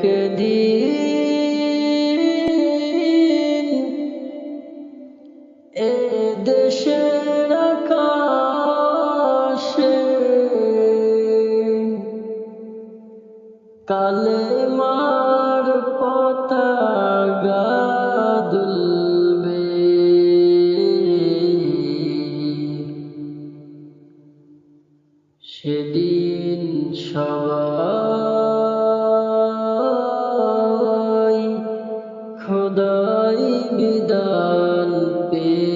একদিন এ দেশের আকাশে কালেমার পতাকা দুলবে সেদিন খোদাই বিদান পে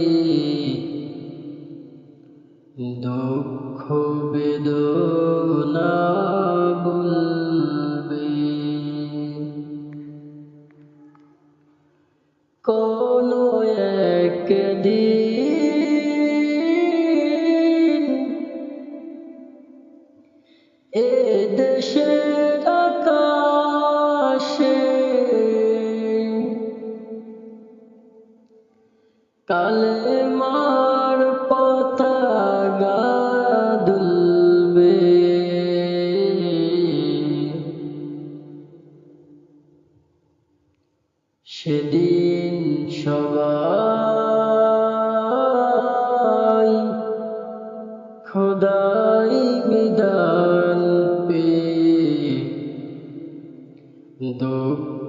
সেদিন সবাই খোদাই বিদান পে দুঃখ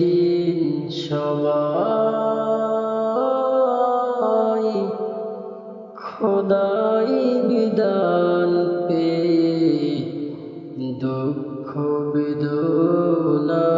সেদিন সবাই খোদাই বিদান পে দুঃখ বেদনা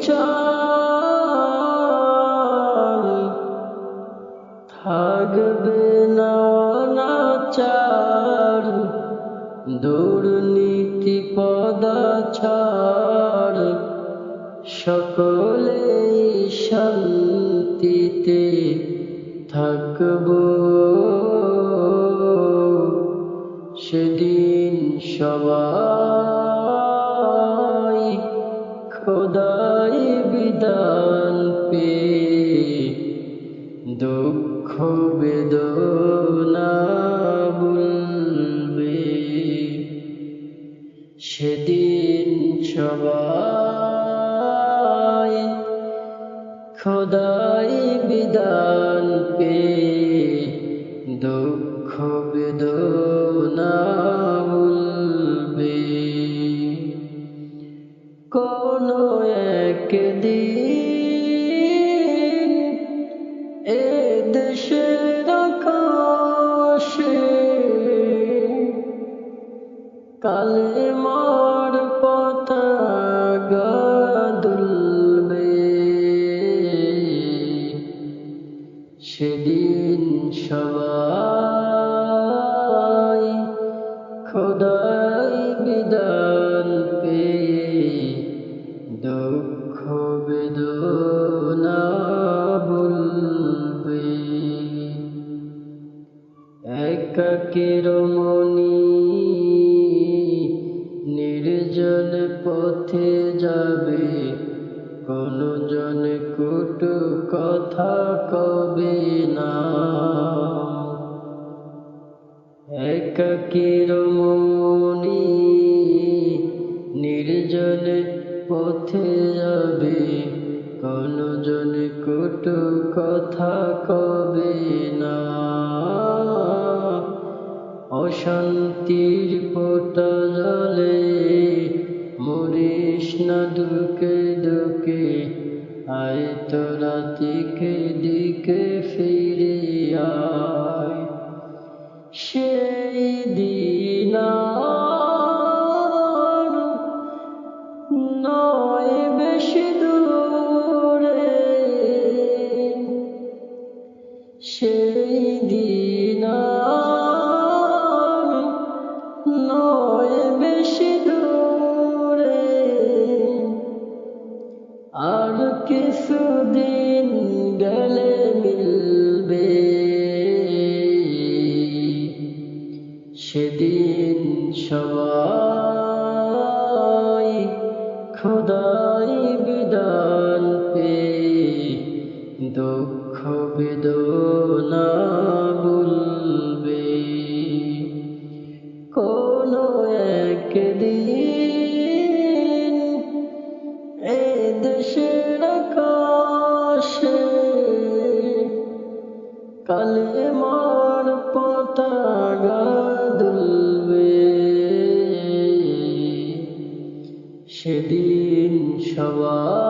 অবিচার থাকবে না নাচার দুর্নীতি পদাচার। সকলেই শান্তিতে থাকব। সেদিন সবাই সেদিন সবাই খোদাই বিদান পে দুঃখ বেদনা বলবে। কোন একদিন এ দেশের কালেমার একাকের মনি নির্জন পথে যাবে। কোন জন কুটু কথা কবে না। একাকের মনি নির্জন পথে যাবে। কোন জন কুটু কথা কবে না। অশান্তির পোটা জলে মরিস না দুকে দুকে আয় তোরা দিকে দিকে ফিরে আয়। সেই দিন নয় বেশি দূরে। সেই দিন আর কিছুদিন গেলে মিলবে। সেদিন সবাই খোদাই বিদান পে দুঃখ বেদন কালে মার পতাকা দুলবে সেদিন সবার